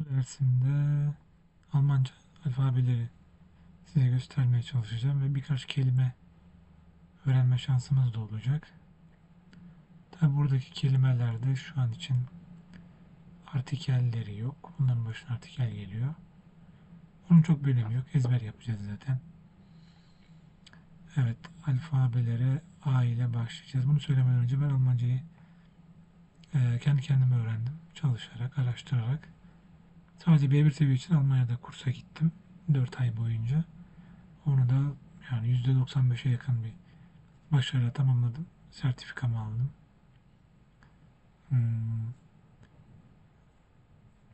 Bu dersinde Almanca alfabeleri size göstermeye çalışacağım ve birkaç kelime öğrenme şansımız da olacak. Tabi buradaki kelimelerde şu an için artikelleri yok. Bunların başına artikel geliyor. Onun çok önemi yok. Ezber yapacağız zaten. Evet, alfabelere A ile başlayacağız. Bunu söylemeden önce ben Almancayı e, kendi kendime öğrendim. Çalışarak, araştırarak. Sadece B1 seviye için Almanya'da kursa gittim. 4 ay boyunca. Onu da yani %95'e yakın bir başarıyla tamamladım. Sertifikamı aldım. Hmm.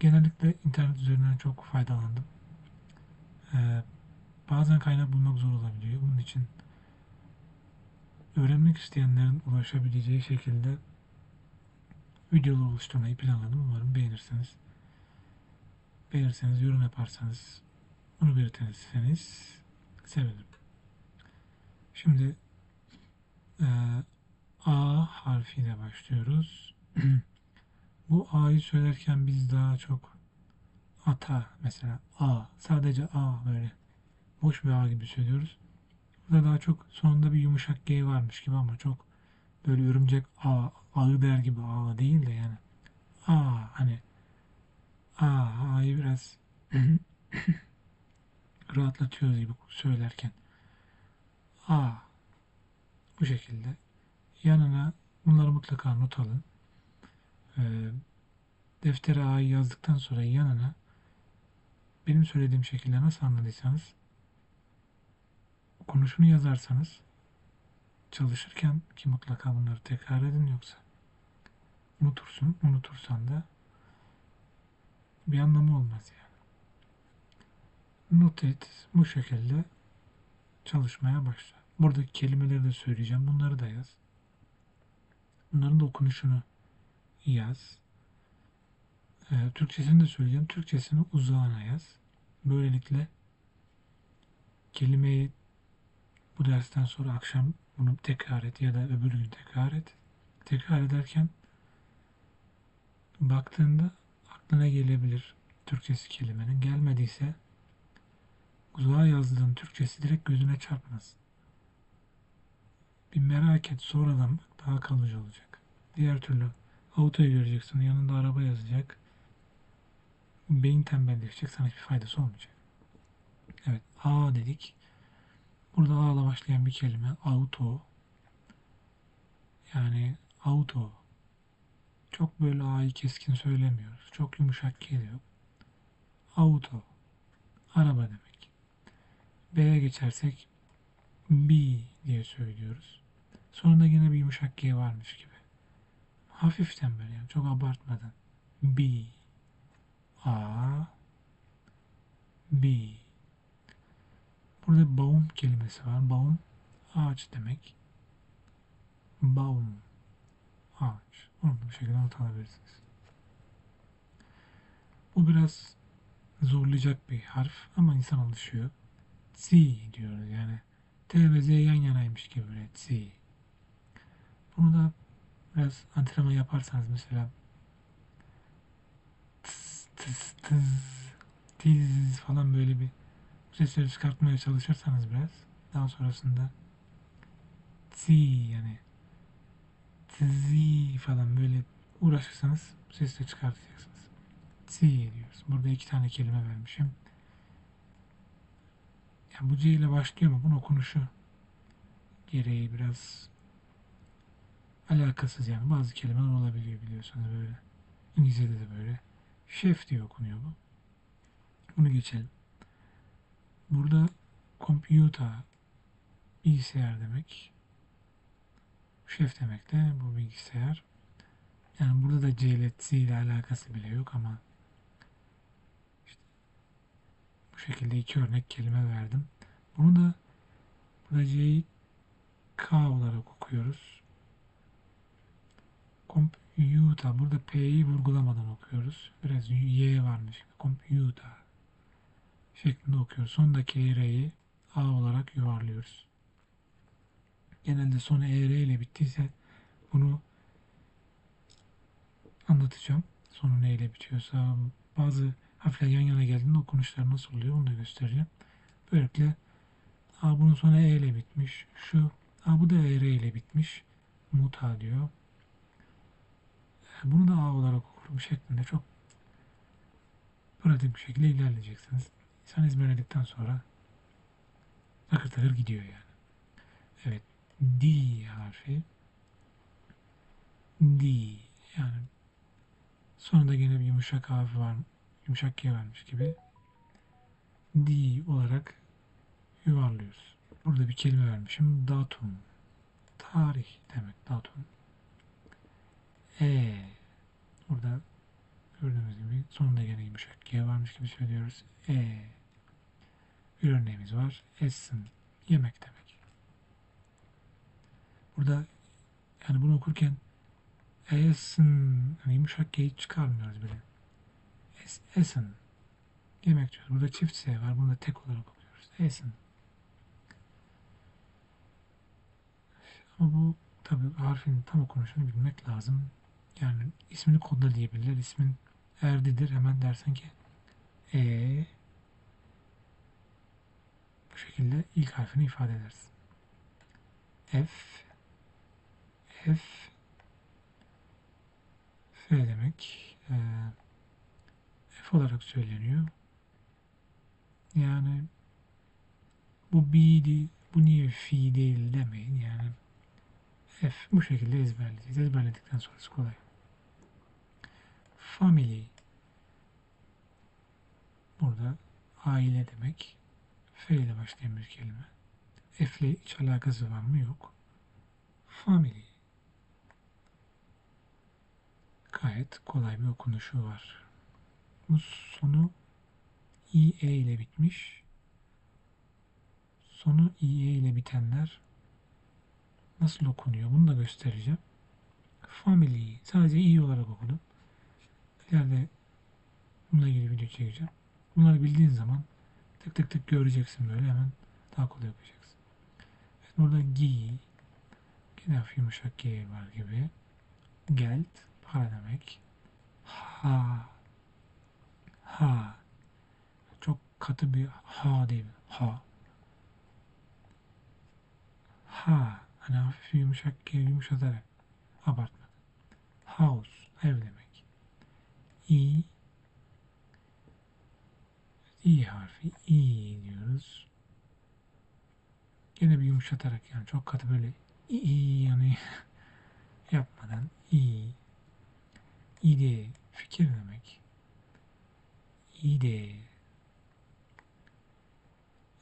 Genellikle internet üzerinden çok faydalandım. Ee, bazen kaynak bulmak zor olabiliyor. Bunun için öğrenmek isteyenlerin ulaşabileceği şekilde videolar oluşturmayı planladım. Umarım beğenirsiniz. Beğenirseniz, yorum yaparsanız, bunu belirtirseniz sevinirim. Şimdi e, A harfiyle başlıyoruz. Bu A'yı söylerken biz daha çok ata mesela A sadece A böyle boş bir A gibi söylüyoruz. Burada daha çok sonunda bir yumuşak G varmış gibi ama çok böyle örümcek A, ağı der gibi A değil de yani A hani A'yı biraz rahatlatıyoruz gibi söylerken A bu şekilde yanına bunları mutlaka not alın. Ee, deftere A'yı yazdıktan sonra yanına benim söylediğim şekilde nasıl anladıysanız konuşunu yazarsanız çalışırken ki mutlaka bunları tekrar edin yoksa unutursun. Unutursan da bir anlamı olmaz yani. Not et. Bu şekilde çalışmaya başla. Buradaki kelimeleri de söyleyeceğim. Bunları da yaz. Bunların da okunuşunu yaz. Ee, Türkçesini de söyleyeceğim. Türkçesini uzağına yaz. Böylelikle kelimeyi bu dersten sonra akşam bunu tekrar et ya da öbür gün tekrar et. Tekrar ederken baktığında aklına gelebilir Türkçesi kelimenin. Gelmediyse uzağa yazdığın Türkçesi direkt gözüne çarpmaz. Bir merak et sonradan bak daha kalıcı olacak. Diğer türlü autoyu göreceksin yanında araba yazacak. Beyin tembelleşecek sana hiçbir faydası olmayacak. Evet A dedik. Burada A ile başlayan bir kelime auto. Yani auto. Çok böyle A'yı keskin söylemiyoruz. Çok yumuşak geliyor. Auto. Araba demek. B'ye geçersek B diye söylüyoruz. Sonunda yine bir yumuşak G varmış gibi. Hafiften böyle yani çok abartmadan. B. A. B. Burada baum kelimesi var. Baum ağaç demek. Baum ağaç. Onu bu şekilde not alabilirsiniz. Bu biraz zorlayacak bir harf ama insan alışıyor. Tsi diyoruz yani. T ve Z yan yanaymış gibi böyle tsi. Bunu da biraz antrenman yaparsanız mesela tıs tıs tıs tiz falan böyle bir sesleri çıkartmaya çalışırsanız biraz daha sonrasında tsi yani tzi falan böyle uğraşırsanız sesle çıkartacaksınız. Tsi diyoruz. Burada iki tane kelime vermişim. Yani bu C ile başlıyor mu? Bunun okunuşu gereği biraz alakasız yani. Bazı kelimeler olabiliyor biliyorsunuz böyle. İngilizce'de de böyle. Şef diye okunuyor bu. Bunu geçelim. Burada computer bilgisayar demek. Şef demek de bu bilgisayar. Yani burada da C ile alakası bile yok ama işte bu şekilde iki örnek kelime verdim. Bunu da burada C'yi K olarak okuyoruz. Computer. Burada P'yi vurgulamadan okuyoruz. Biraz Y varmış. Computer şeklinde okuyoruz. Sondaki R'yi A olarak yuvarlıyoruz. Genelde sonu ER ile bittiyse bunu anlatacağım. Sonu ne ile bitiyorsa bazı harfler yan yana geldiğinde okunuşlar nasıl oluyor onu da göstereceğim. Böylelikle A bunun sonu E ile bitmiş. Şu A bu da E R ile bitmiş. Muta diyor. Bunu da A olarak okurum şeklinde çok pratik bir şekilde ilerleyeceksiniz. İnsan ezberledikten sonra takır takır gidiyor yani. Evet. D harfi. D yani sonunda yine bir yumuşak harfi var. Yumuşak G varmış gibi. D olarak yuvarlıyoruz. Burada bir kelime vermişim. Datum. Tarih demek datum. E. Burada gördüğünüz gibi sonunda gene yumuşak G varmış gibi söylüyoruz. E. Bir örneğimiz var. Essen. Yemek demek. Burada yani bunu okurken Essen hani yumuşak G'yi çıkarmıyoruz bile. Es, Essen. Yemek diyoruz. Burada çift S var. Bunu da tek olarak okuyoruz. Essen. Ama bu tabi harfin tam okunuşunu bilmek lazım. Yani ismini kodla diyebilirler. İsmin Erdi'dir. Hemen dersen ki E bu şekilde ilk harfini ifade edersin. F F F demek e, F olarak söyleniyor. Yani bu B'di, bu niye fi değil demeyin yani. F bu şekilde ezberleyeceğiz. Ezberledikten sonrası kolay. Family burada aile demek. F ile başlayan bir kelime. F ile hiç alakası var mı? Yok. Family. Gayet kolay bir okunuşu var. Bu sonu IE ile bitmiş. Sonu IE ile bitenler nasıl okunuyor bunu da göstereceğim. Family sadece iyi olarak okudum. İleride bununla ilgili video çekeceğim. Bunları bildiğin zaman tık tık tık göreceksin böyle hemen daha kolay yapacaksın. Evet, burada gi hafif yumuşak G var gibi. Geld para demek. Ha ha çok katı bir ha değil. Ha ha hani hafif yumuşak yumuşatarak abartmadan. House ev demek. İ İ harfi İ diyoruz. Yine bir yumuşatarak yani çok katı böyle İ yani yapmadan İ İde fikir demek. İde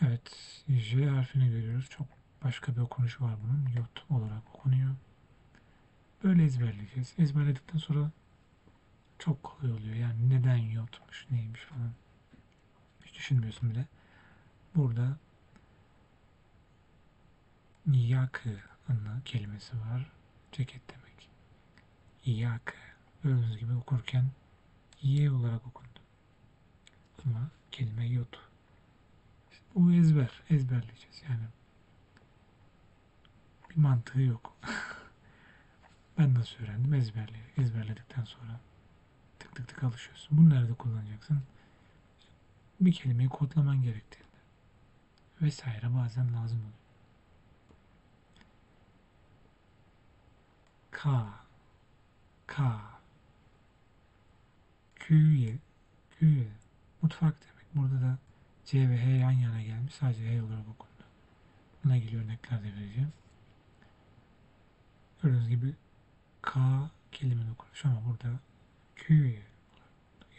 Evet J harfini görüyoruz. Çok başka bir okunuşu var bunun. Yot olarak okunuyor. Böyle ezberleyeceğiz. Ezberledikten sonra çok kolay oluyor. Yani neden yotmuş, neymiş falan. Hiç düşünmüyorsun bile. Burada yakı anlı kelimesi var. Ceket demek. Yakı. Gördüğünüz gibi okurken Y olarak okundu. Ama kelime yot. Bu ezber. Ezberleyeceğiz. Yani bir mantığı yok. ben nasıl öğrendim? Ezberle. Ezberledikten sonra tık tık tık alışıyorsun. Bunu nerede kullanacaksın? Bir kelimeyi kodlaman gerektiğinde. Vesaire bazen lazım oluyor. K K Küye Küye Mutfak demek. Burada da C ve H yan yana gelmiş. Sadece H olarak okundu. Buna ilgili örnekler de vereceğim. Gördüğünüz gibi K kelimenin okunuşu ama burada Küye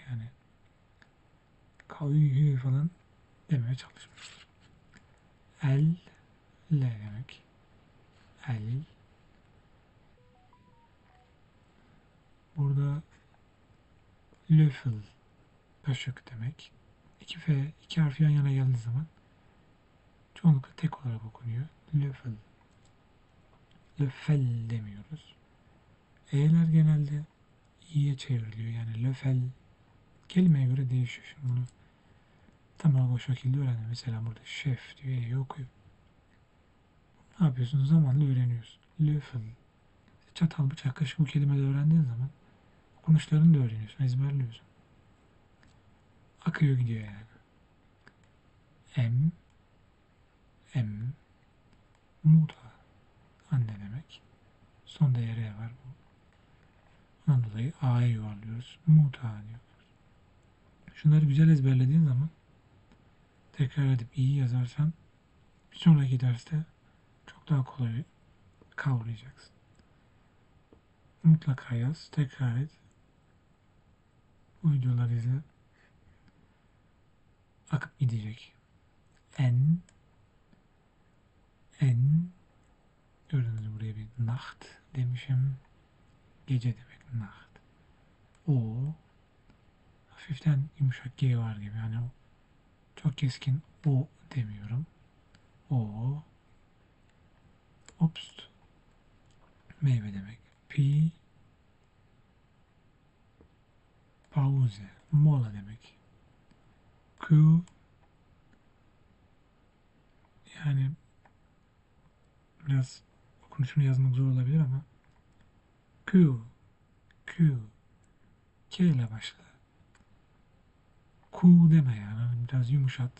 yani Kavü falan demeye çalışmışlar. El L demek. El Burada löffel kaşık demek. İki F, iki harf yan yana geldiği zaman çoğunlukla tek olarak okunuyor. Löffel. Löffel demiyoruz. E'ler genelde i'ye çevriliyor. Yani löffel kelimeye göre değişiyor. Şimdi bunu tam olarak o şekilde öğrendim. Mesela burada şef diyor, E'yi okuyor. Ne yapıyorsun? Zamanla öğreniyorsun. Löffel. Çatal, bıçak, kaşık bu kelimeleri öğrendiğin zaman okunuşlarını da öğreniyorsun, ezberliyorsun. Akıyor gidiyor yani. M M Muta anne demek. Sonda R var bu. Ondan dolayı A'ya yuvarlıyoruz. Muta diyoruz. Şunları güzel ezberlediğin zaman tekrar edip iyi yazarsan bir sonraki derste çok daha kolay kavrayacaksın. Mutlaka yaz, tekrar et. Bu videoları izle. Akıp gidecek. En en gördünüz buraya bir nacht demişim. Gece demek nacht. O hafiften yumuşak G var gibi. Hani çok keskin o demiyorum. O Obst meyve demek. Pi Pause mola demek. Q yani biraz okunuşunu yazmak zor olabilir ama Q Q K ile başla. Q deme yani biraz yumuşat.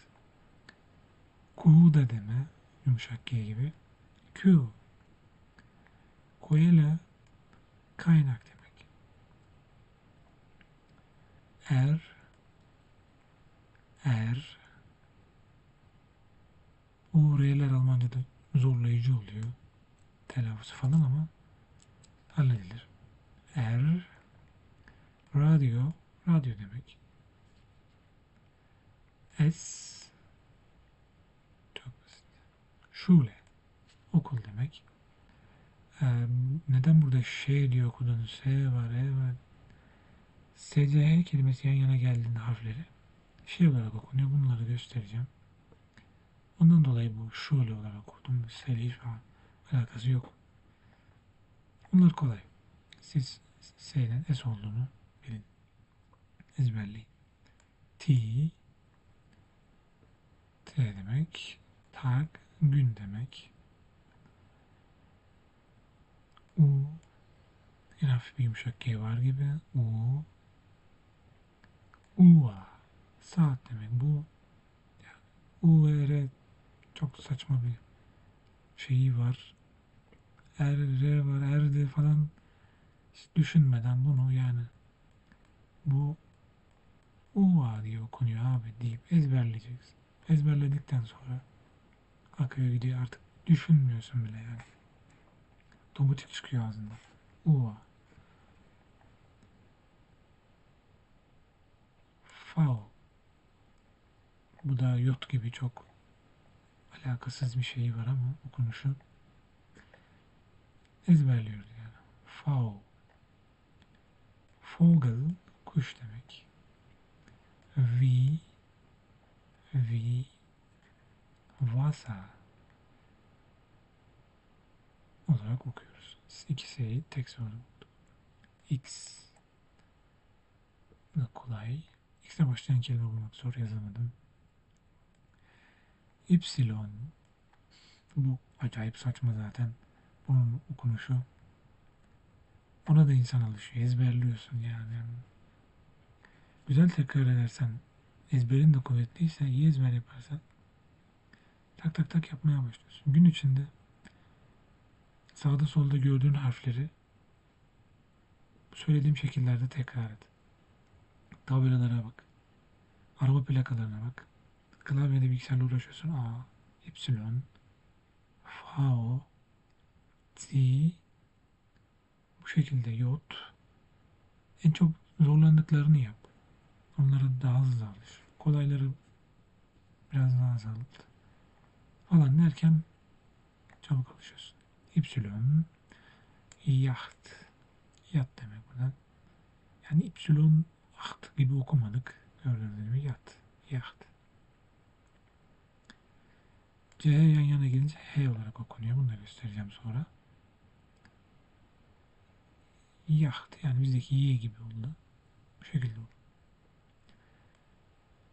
Q da deme yumuşak G gibi. Q Koyele kaynak demek. Er er o R'ler Almanca'da zorlayıcı oluyor. Telaffuzu falan ama halledilir. Er radyo radyo demek. S çok basit. Şule okul demek. Ee, neden burada şey diye okudunuz? S var, E. SCH kelimesi yan yana geldiğinde harfleri şey olarak okunuyor. Bunları göstereceğim. Ondan dolayı bu şule olarak okudum. Seli falan alakası yok. Bunlar kolay. Siz S'den S olduğunu bilin. Ezberleyin. T T demek. Tag gün demek. U yine hafif bir yumuşak G var gibi. U Ua saat demek. Bu U ve R çok saçma bir şeyi var. Er, R var, Erdi falan hiç düşünmeden bunu yani bu Ua diye okunuyor abi deyip ezberleyeceksin. Ezberledikten sonra akıyor gidiyor artık düşünmüyorsun bile yani. Domatik çıkıyor ağzından. Ua. Fao. Bu da yot gibi çok alakasız bir şey var ama okunuşu ezberliyoruz yani. Fao. Vogel kuş demek. Vi Vi Vasa olarak okuyoruz. İkisi tek soru oldu. X kolay. X'le başlayan kelime bulmak zor yazamadım. Ypsilon bu acayip saçma zaten. Bunun okunuşu buna da insan alışıyor. Ezberliyorsun yani. Güzel tekrar edersen ezberin de kuvvetliyse iyi ezber yaparsan tak tak tak yapmaya başlıyorsun. Gün içinde sağda solda gördüğün harfleri söylediğim şekillerde tekrar et. Tabelalara bak. Araba plakalarına bak. Klavyede bilgisayarla uğraşıyorsun. A, Y, Fao, T, bu şekilde yot. En çok zorlandıklarını yap. Onlara daha hızlı alış. Kolayları biraz daha azalt. Falan derken çabuk alışıyorsun. Y, yacht. Yat demek buradan. Yani Y, aht gibi okumadık. Gördüğünüz gibi yat. Yacht. C yan yana gelince H olarak okunuyor. Bunu da göstereceğim sonra. Yacht yani bizdeki Y gibi oldu. Bu şekilde oldu.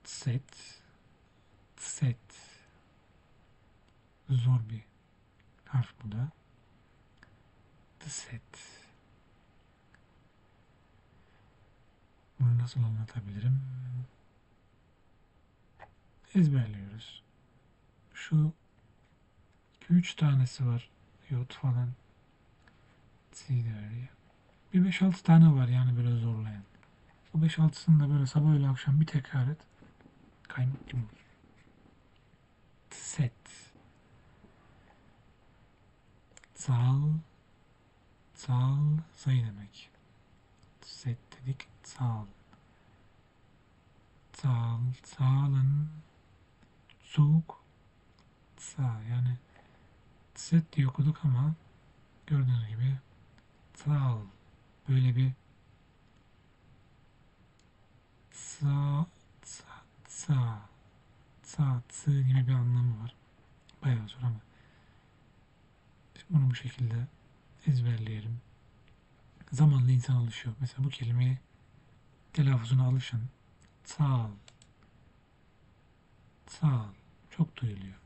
Set set zor bir harf bu da. The set. Bunu nasıl anlatabilirim? ezberliyoruz. Şu 3 tanesi var. Yot falan. Öyle. Bir 5-6 tane var yani böyle zorlayan. O 5-6'sını da böyle sabah öğle akşam bir tekrar et. Kaymak gibi. Set. Zal. Zal sayı demek. Set dedik. Zal. Zal. Zahlen. Zug. Za yani set diye okuduk ama gördüğünüz gibi zal böyle bir sa sa sa sa sı gibi bir anlamı var. Bayağı zor ama Şimdi bunu bu şekilde ezberleyelim. Zamanla insan alışıyor. Mesela bu kelimeyi telaffuzuna alışın. Sağ Sağ Çok duyuluyor.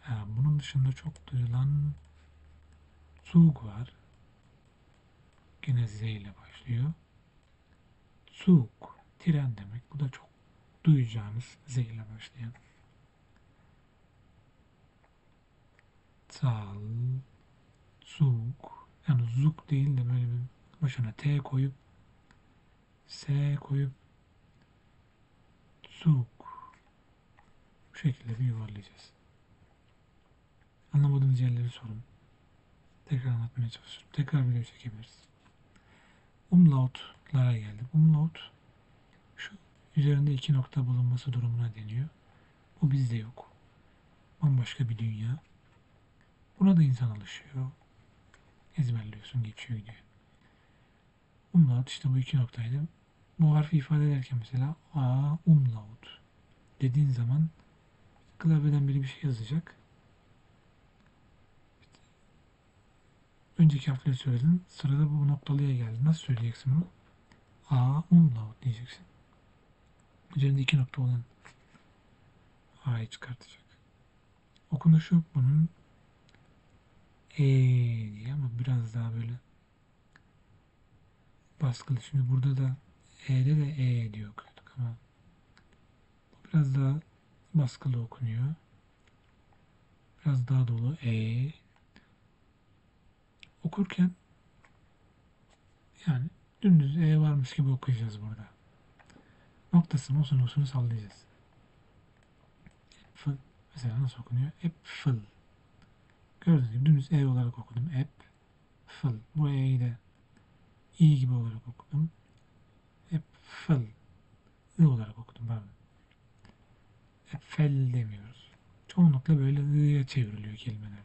Ha, bunun dışında çok duyulan Zug var. Gene Z ile başlıyor. Zug. Tren demek. Bu da çok duyacağınız Z ile başlayan. Zal. Zug. Yani Zug değil de böyle bir başına T koyup S koyup Zug. Bu şekilde bir yuvarlayacağız. Anlamadığınız yerleri sorun. Tekrar anlatmaya çalışıyorum. Tekrar video çekebiliriz. Umlautlara geldik. Umlaut şu üzerinde iki nokta bulunması durumuna deniyor. Bu bizde yok. Bambaşka bir dünya. Buna da insan alışıyor. Ezberliyorsun, geçiyor gidiyor. Umlaut işte bu iki noktaydı. Bu harfi ifade ederken mesela A umlaut dediğin zaman klavyeden biri bir şey yazacak. Önceki harfleri söyledin. Sırada bu noktalıya geldi. Nasıl söyleyeceksin bunu? A umlaut diyeceksin. Üzerinde iki nokta olan A'yı çıkartacak. Okunuşu bunun E diye ama biraz daha böyle baskılı. Şimdi burada da E'de de E diye okuyorduk ama bu biraz daha baskılı okunuyor. Biraz daha dolu E okurken yani dümdüz E varmış gibi okuyacağız burada. Noktasını, osunu, osunu sallayacağız. Fıl. Mesela nasıl okunuyor? Hep fıl. Gördüğünüz gibi dümdüz E olarak okudum. Hep fıl. Bu E'yi de İ gibi olarak okudum. Hep fıl. I olarak okudum. Pardon. Hep fel demiyoruz. Çoğunlukla böyle I'ya çevriliyor kelimelerde.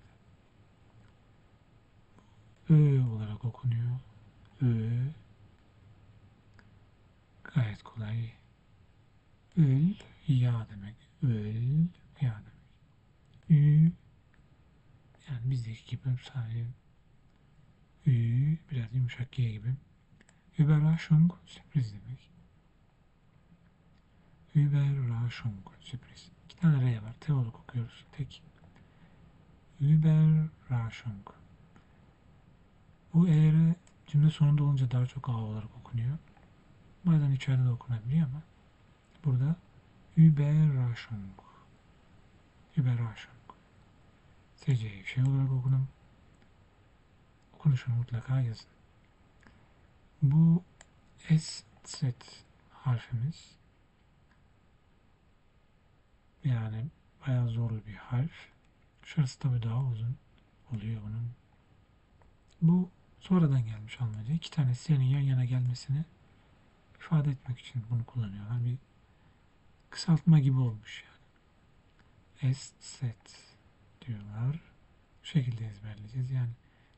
Ö olarak okunuyor. Ö. Gayet kolay. Öl, ya demek. Öl, ya demek. Ü, yani bizdeki gibi sadece Ü, biraz yumuşak G gibi. Überraschung, sürpriz demek. Überraschung, sürpriz. Tane R var. T olarak okuyoruz. Tek. Überraschung. Bu eğri cümle sonunda olunca daha çok A olarak okunuyor. Bazen içeride de okunabiliyor ama burada Überraschung. Überraschung. SC'yi şey olarak okudum. Okunuşunu mutlaka yazın. Bu S set harfimiz yani bayağı zorlu bir harf. Şurası tabi daha uzun oluyor bunun. Bu sonradan gelmiş Almanca. İki tane S'nin yan yana gelmesini ifade etmek için bunu kullanıyorlar. Bir kısaltma gibi olmuş yani. S set diyorlar. Bu şekilde ezberleyeceğiz. Yani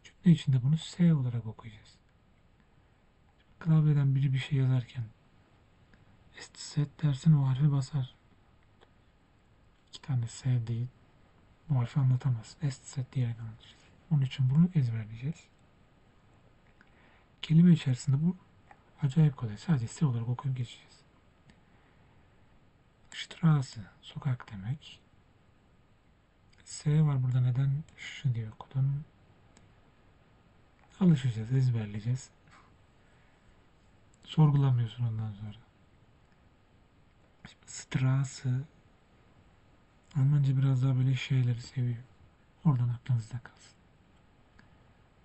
cümle içinde bunu S olarak okuyacağız. Klavyeden biri bir şey yazarken S set dersin o harfi basar. Tane S değil. Bu harfi anlatamaz. S set diyerek anlatacağız. Onun için bunu ezberleyeceğiz. Kelime içerisinde bu acayip kolay. Sadece S olarak okuyup geçeceğiz. Straße, sokak demek. S var burada neden şu diye okudum. Alışacağız, ezberleyeceğiz. Sorgulamıyorsun ondan sonra. Straße Almanca biraz daha böyle şeyleri seviyor. Oradan aklınızda kalsın.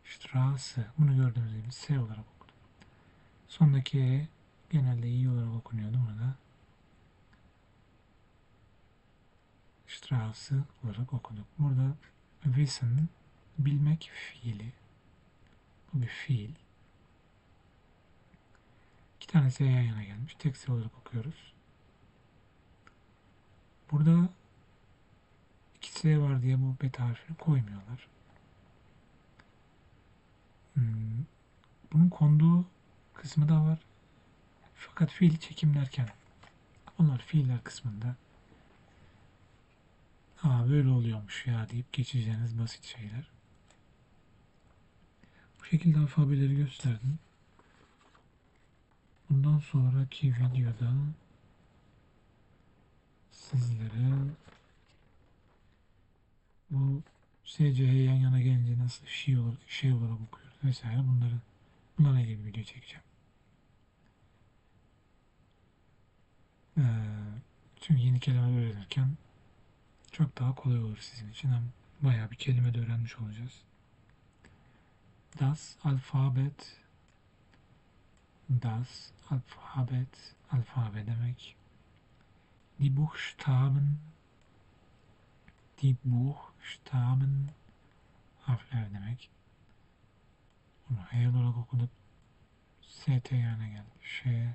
Straße. Bunu gördüğünüz gibi S olarak okudum. Sondaki E genelde iyi olarak okunuyordu burada. Straße olarak okuduk. Burada wissen bilmek fiili. Bu bir fiil. İki tanesi yan yana gelmiş. Tek olarak okuyoruz. Burada iki S var diye beta harfini koymuyorlar. Hmm, Bunun konduğu kısmı da var. Fakat fiil çekimlerken onlar fiiller kısmında Aa böyle oluyormuş ya deyip geçeceğiniz basit şeyler. Bu şekilde alfabeleri gösterdim. Bundan sonraki videoda sizlere bu SCH yan yana gelince nasıl şey olarak, şey olarak okuyoruz vesaire bunları bunlarla ilgili bir video çekeceğim. Ee, çünkü yeni kelimeler öğrenirken çok daha kolay olur sizin için. Hem bayağı bir kelime de öğrenmiş olacağız. Das Alphabet Das Alphabet alfabe demek. Die Buchstaben Die Buchstaben harfler demek. Bunu H olarak okuduk. ST yana geldi. Ş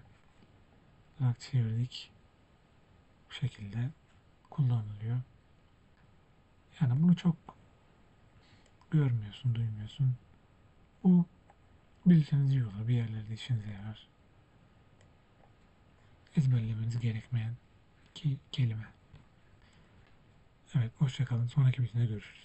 olarak çevirdik. Bu şekilde kullanılıyor. Yani bunu çok görmüyorsun, duymuyorsun. Bu bilseniz iyi olur. Bir yerlerde işinize yarar. Ezberlemeniz gerekmeyen ki kelime. Evet, hoşçakalın. Sonraki videoda görüşürüz.